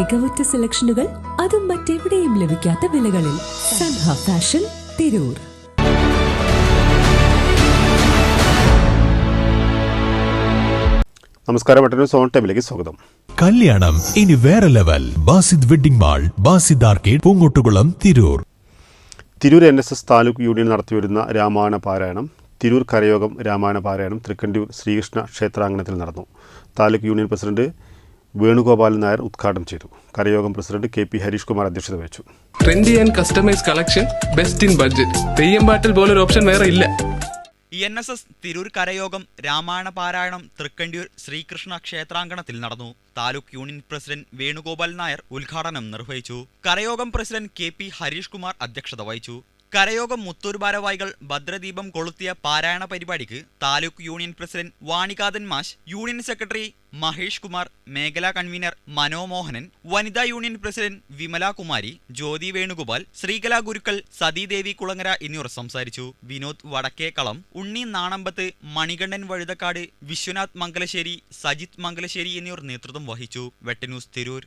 മികവുറ്റ സെലക്ഷനുകൾ അതും മറ്റെവിടെയും ലഭിക്കാത്ത വിലകളിൽ സൻഹ ഫാഷൻ തിരൂർ. നമസ്കാരം മറ്റൊരു സോൺ ടൈമിലേക്ക് സ്വാഗതം. കല്യാണം ഇനി വേറെ level. Basid wedding mall Basid arcade Poongottukulam Tirur. Tirur N S S taluk union നടത്തിവരുന്ന രാമായണ പാരായണം തിരൂർ കരയോഗം രാമായണ പാരായണം തൃക്കണ്ടിയൂർ ശ്രീകൃഷ്ണ ക്ഷേത്രാങ്കണത്തിൽ നടന്നു. താലൂക്ക് യൂണിയൻ പ്രസിഡന്റ് വേണുഗോപാലൻ നായർ ഉദ്ഘാടനം ചെയ്തു. കരയോഗം president K P Harish Kumar അധ്യക്ഷത വഹിച്ചു. Trendy and customise collection best in budget Theyyam പാട്ടിൽ പോലൊരു ഓപ്ഷൻ വേറെ ഇല്ല. ഇ എൻ എസ് എസ് തിരൂർ കരയോഗം രാമായണ പാരായണം തൃക്കണ്ടിയൂർ ശ്രീകൃഷ്ണ ക്ഷേത്രാങ്കണത്തിൽ നടന്നു. താലൂക്ക് യൂണിയൻ പ്രസിഡന്റ് വേണുഗോപാൽ നായർ ഉദ്ഘാടനം നിർവഹിച്ചു. കരയോഗം president K P Harish Kumar അധ്യക്ഷത വഹിച്ചു. കരയോഗം മുത്തൂർ ഭാരവാഹികൾ ഭദ്രദീപം കൊളുത്തിയ പാരായണ പരിപാടിക്ക് താലൂക്ക് യൂണിയൻ പ്രസിഡന്റ് വാണികാതൻ മാഷ് യൂണിയൻ സെക്രട്ടറി മഹേഷ് കുമാർ മേഖലാ കൺവീനർ മനോമോഹനൻ വനിതാ യൂണിയൻ പ്രസിഡന്റ് വിമല കുമാരി ജ്യോതി വേണുഗോപാൽ ശ്രീകലാ ഗുരുക്കൾ സതീദേവി കുളങ്ങര എന്നിവർ സംസാരിച്ചു. വിനോദ് വടക്കേക്കളം ഉണ്ണി നാണമ്പത്ത് മണികണ്ഠൻ വഴുതക്കാട് വിശ്വനാഥ് മംഗലശ്ശേരി സജിത് മംഗലശ്ശേരി എന്നിവർ നേതൃത്വം വഹിച്ചു. വെട്ടന്യൂസ് തിരൂർ.